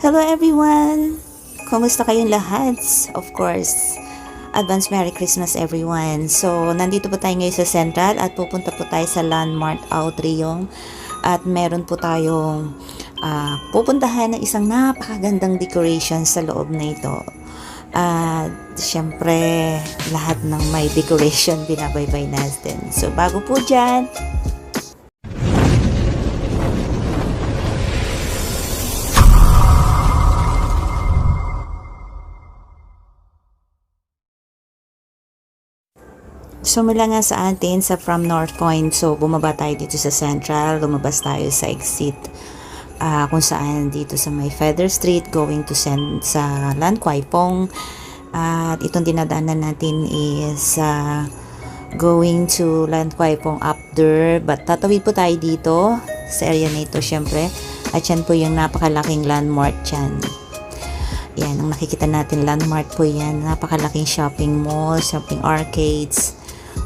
Hello everyone! Kumusta kayong lahat? Of course, advance Merry Christmas everyone. So, nandito po tayo ngayon sa Central at pupunta po tayo sa Landmark Outriong at meron po tayong ah, pupuntahan ng isang napakagandang decoration sa loob na ito. At syempre, lahat ng may decoration binabaybay natin. So, bago po dyan, So mula nga sa atin sa from North Point, so bumaba tayo dito sa Central, lumabas tayo sa exit ah, kung saan dito sa may Feather Street going to Sen sa Lan Kwai Pong. At itong dinadaanan natin is ah, going to Lan Kwai Pong up there. But tatawid po tayo dito sa area na ito syempre. At yan po yung napakalaking landmark dyan. Yan, ang nakikita natin, landmark po yan. Napakalaking shopping mall, shopping arcades.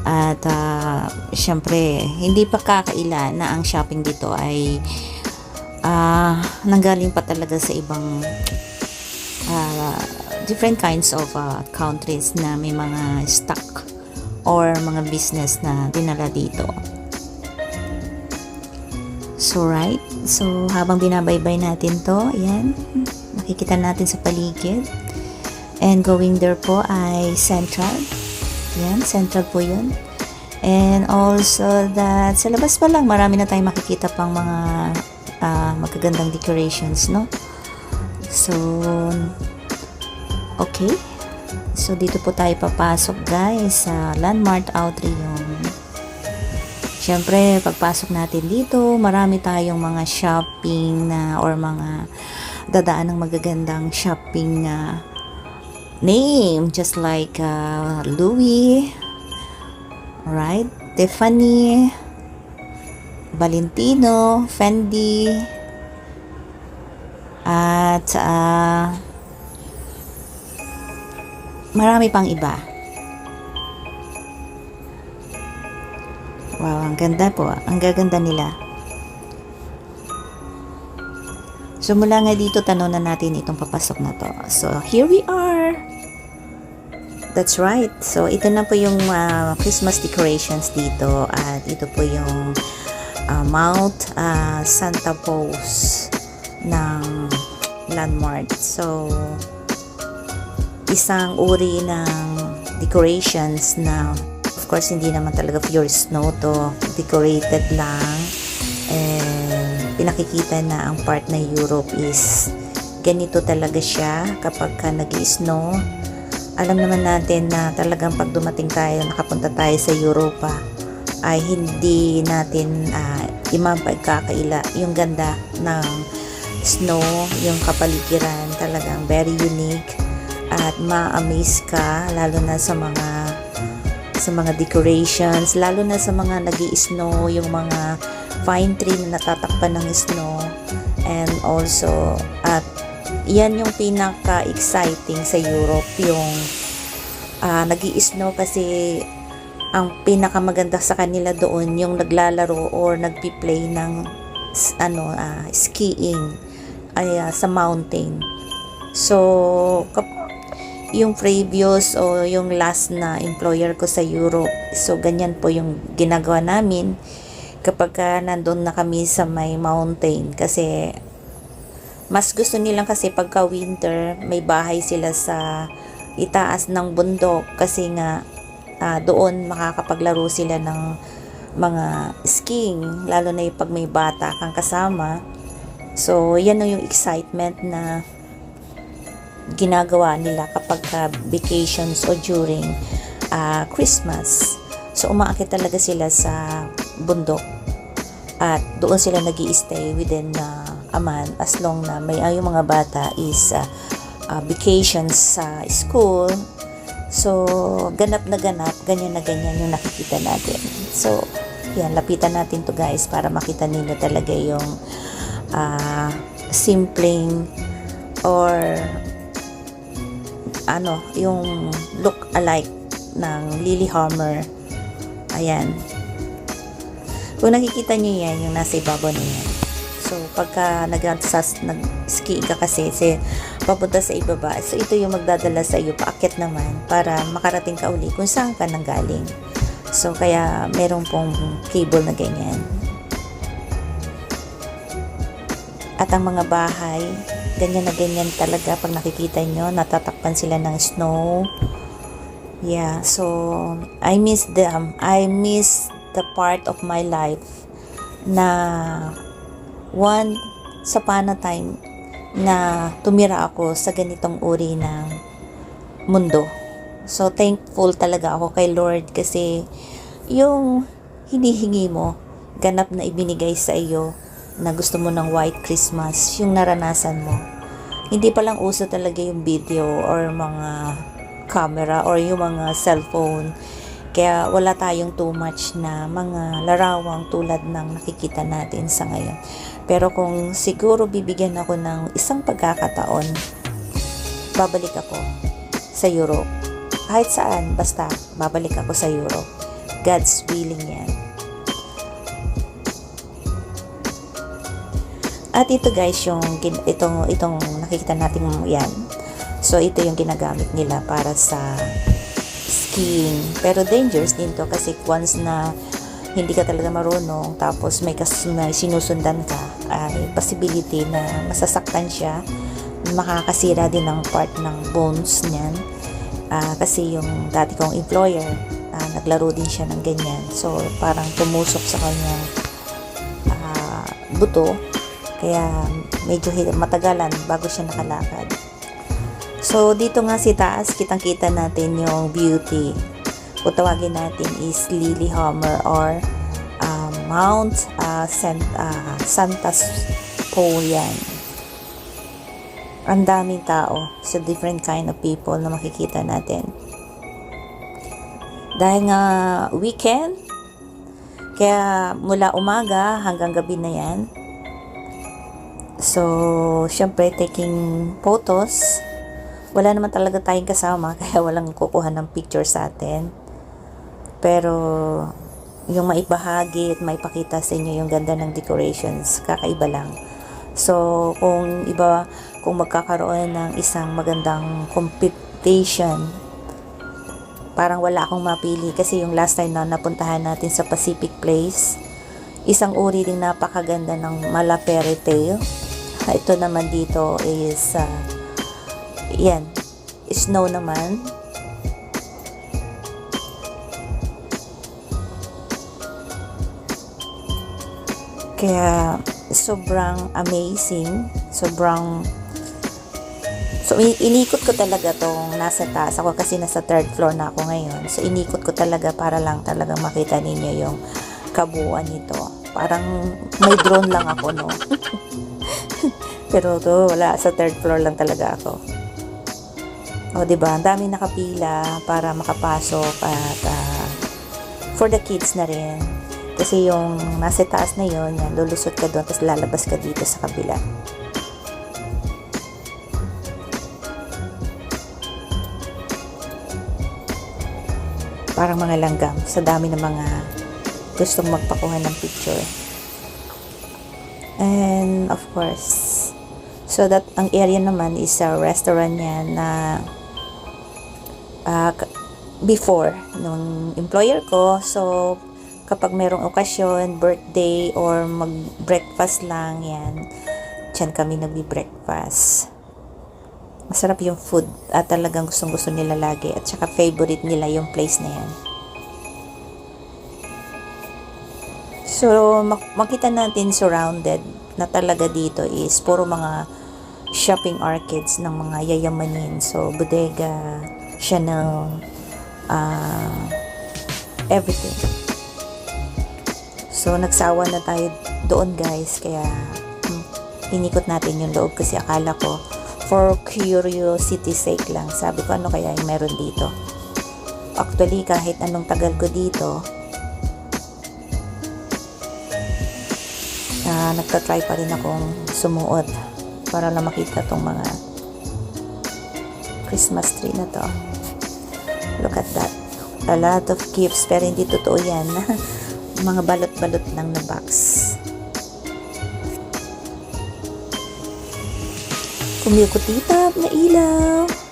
At ah, syempre, hindi pa kakaila na ang shopping dito ay ah, nanggaling pa talaga sa ibang ah, different kinds of ah, countries na may mga stock or mga business na dinala dito. So, right. So, habang binabaybay natin to, ayan, nakikita natin sa paligid. And going there po ay Central. Yan, Central po yun. And also that sa labas pa lang, marami na tayong makikita pang mga ah, magagandang decorations, no? So, okay. So, dito po tayo papasok, guys, sa Landmark Outrion. Siyempre, pagpasok natin dito, marami tayong mga shopping na or mga dadaan ng magagandang shopping na name just like uh, Louis, right? Tiffany, Valentino, Fendi, at uh, marami pang iba. Wow, ang ganda po. Ang gaganda nila. So mula nga dito, tanong na natin itong papasok na to. So here we are. That's right. So ito na po yung ah, Christmas decorations dito at ito po yung ah, Mount ah, Santa Pose ng landmark. So isang uri ng decorations na of course hindi naman talaga pure snow to decorated lang and pinakikita na ang part na Europe is ganito talaga siya kapag ka nag snow alam naman natin na talagang pag dumating tayo nakapunta tayo sa Europa ay hindi natin uh, imapagkakaila yung ganda ng snow yung kapaligiran. Talagang very unique at ma-amaze ka lalo na sa mga sa mga decorations lalo na sa mga nag snow yung mga pine tree na natatakpan ng snow and also at yan yung pinaka-exciting sa Europe yung uh, nag snow kasi ang pinakamaganda sa kanila doon yung naglalaro or nagpi-play ng ano ah, skiing ay ah, sa mountain so yung previous o yung last na employer ko sa Europe. So, ganyan po yung ginagawa namin kapag ka nandun na kami sa may mountain. Kasi, mas gusto nilang kasi pagka winter, may bahay sila sa itaas ng bundok. Kasi nga, ah, doon makakapaglaro sila ng mga skiing. Lalo na yung pag may bata kang kasama. So, yan yung excitement na ginagawa nila kapag ka vacations o during uh, Christmas. So, umaakit talaga sila sa bundok at doon sila nag stay within uh, a month as long na may uh, yung mga bata is uh, uh, vacations sa school. So, ganap na ganap, ganyan na ganyan yung nakikita natin. So, yan, lapitan natin to guys para makita ninyo talaga yung uh, simpleng or ano, yung look alike ng Lillehammer. Ayan. Kung nakikita nyo yan, yung nasa ibabaw na yan. So, pagka nag-sas, nag-ski ka kasi, si, papunta sa ibaba, so ito yung magdadala sa iyo, paakyat naman, para makarating ka uli kung saan ka nanggaling. So, kaya meron pong cable na ganyan. At ang mga bahay, ganyan na ganyan talaga pag nakikita nyo, natatakpan sila ng snow. Yeah, so I miss them. I miss the part of my life na one sa pana time na tumira ako sa ganitong uri ng mundo. So thankful talaga ako kay Lord kasi yung hinihingi mo, ganap na ibinigay sa iyo na gusto mo ng white Christmas, yung naranasan mo. Hindi pa lang uso talaga yung video or mga camera or yung mga cellphone. Kaya wala tayong too much na mga larawang tulad ng nakikita natin sa ngayon. Pero kung siguro bibigyan ako ng isang pagkakataon, babalik ako sa Europe. Kahit saan, basta babalik ako sa Europe. God's willing yan. At ito guys, yung itong itong nakikita natin yan. So ito yung ginagamit nila para sa skiing. Pero dangerous din to kasi once na hindi ka talaga marunong tapos may, kas, may sinusundan ka ay possibility na masasaktan siya makakasira din ng part ng bones niyan Ah, kasi yung dati kong employer ah, naglaro din siya ng ganyan so parang tumusok sa kanyang ah, buto kaya medyo matagalan bago siya nakalakad. So dito nga si taas kitang-kita natin yung beauty. Kung tawagin natin is Lilyhammer or uh, Mount uh, Sant, uh, Santas Po yan. Ang daming tao sa different kind of people na makikita natin. Dahil nga weekend, kaya mula umaga hanggang gabi na yan, So, syempre, taking photos. Wala naman talaga tayong kasama, kaya walang kukuha ng picture sa atin. Pero, yung maibahagi at maipakita sa inyo yung ganda ng decorations, kakaiba lang. So, kung iba, kung magkakaroon ng isang magandang competition, parang wala akong mapili kasi yung last time na napuntahan natin sa Pacific Place, isang uri ding napakaganda ng Malapere Tail. Ito naman dito is uh, yan, snow naman. Kaya sobrang amazing, sobrang So, inikot ko talaga tong nasa taas. Ako kasi nasa third floor na ako ngayon. So, inikot ko talaga para lang talagang makita ninyo yung kabuuan nito. Parang may drone lang ako, no? Pero to, wala. Sa third floor lang talaga ako. O, di ba? Ang dami nakapila para makapasok at ah, for the kids na rin. Kasi yung nasa taas na yon yan, lulusot ka doon, tapos lalabas ka dito sa kabila. Parang mga langgam sa dami ng mga gustong magpakuha ng picture. And of course, so that ang area naman is a restaurant yan na k- before nung employer ko. So kapag merong okasyon, birthday or mag-breakfast lang yan, dyan kami nagbi-breakfast. Masarap yung food at talagang gustong gusto nila lagi at saka favorite nila yung place na yan. So, mak- makita natin surrounded na talaga dito is puro mga shopping arcades ng mga yayamanin. So, bodega, Chanel, ah, everything. So, nagsawa na tayo doon guys. Kaya, hmm, inikot natin yung loob kasi akala ko for curiosity sake lang. Sabi ko, ano kaya yung meron dito? Actually, kahit anong tagal ko dito, na nagtatry pa rin akong sumuot para lang makita tong mga Christmas tree na to. Look at that. A lot of gifts, pero hindi totoo yan. Mga balot-balot lang na box. Kumikot tita, na ilaw.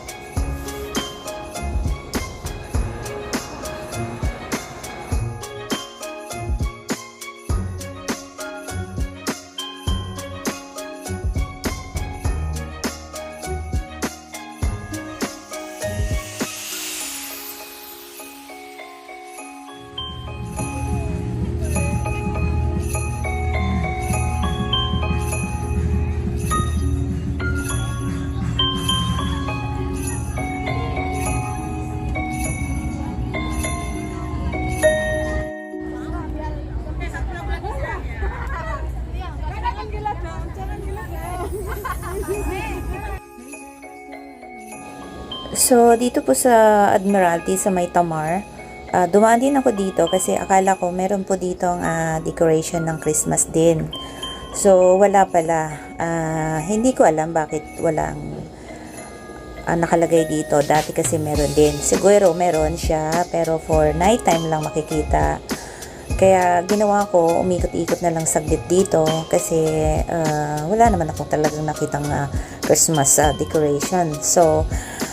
So, dito po sa Admiralty, sa May Tamar, ah, dumaan din ako dito kasi akala ko meron po dito ang decoration ng Christmas din. So, wala pala. Ah, hindi ko alam bakit walang ah, nakalagay dito. Dati kasi meron din. Siguro meron siya, pero for nighttime lang makikita. Kaya ginawa ko, umikot-ikot na lang saglit dito kasi ah, wala naman akong talagang nakitang ah, Christmas ah, decoration. So,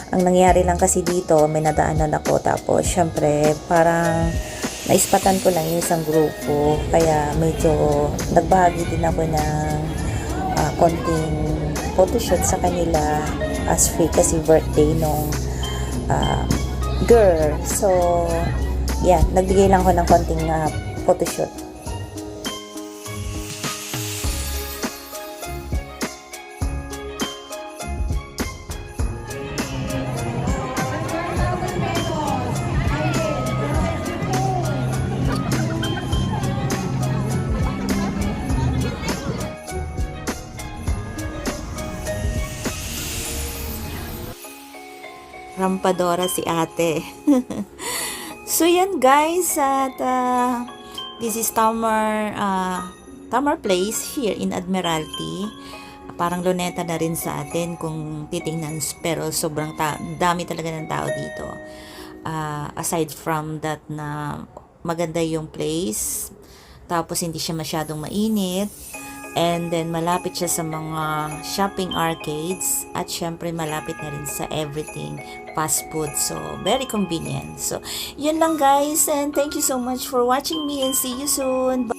ang nangyari lang kasi dito, may nadaanan ako tapos syempre parang naispatan ko lang yung isang grupo kaya medyo nagbahagi din ako ng ah, konting photoshoot sa kanila as free kasi birthday nung ah, girl. So, yan, nagbigay lang ko ng konting ah, photoshoot. Rampadora si ate. so yan guys at ah, this is Tamar ah, Tamar Place here in Admiralty. Parang luneta na rin sa atin kung titingnan pero sobrang ta- dami talaga ng tao dito. Ah, aside from that na maganda yung place tapos hindi siya masyadong mainit And then, malapit siya sa mga shopping arcades. At syempre, malapit na rin sa everything fast food. So, very convenient. So, yun lang guys. And thank you so much for watching me and see you soon. Bye!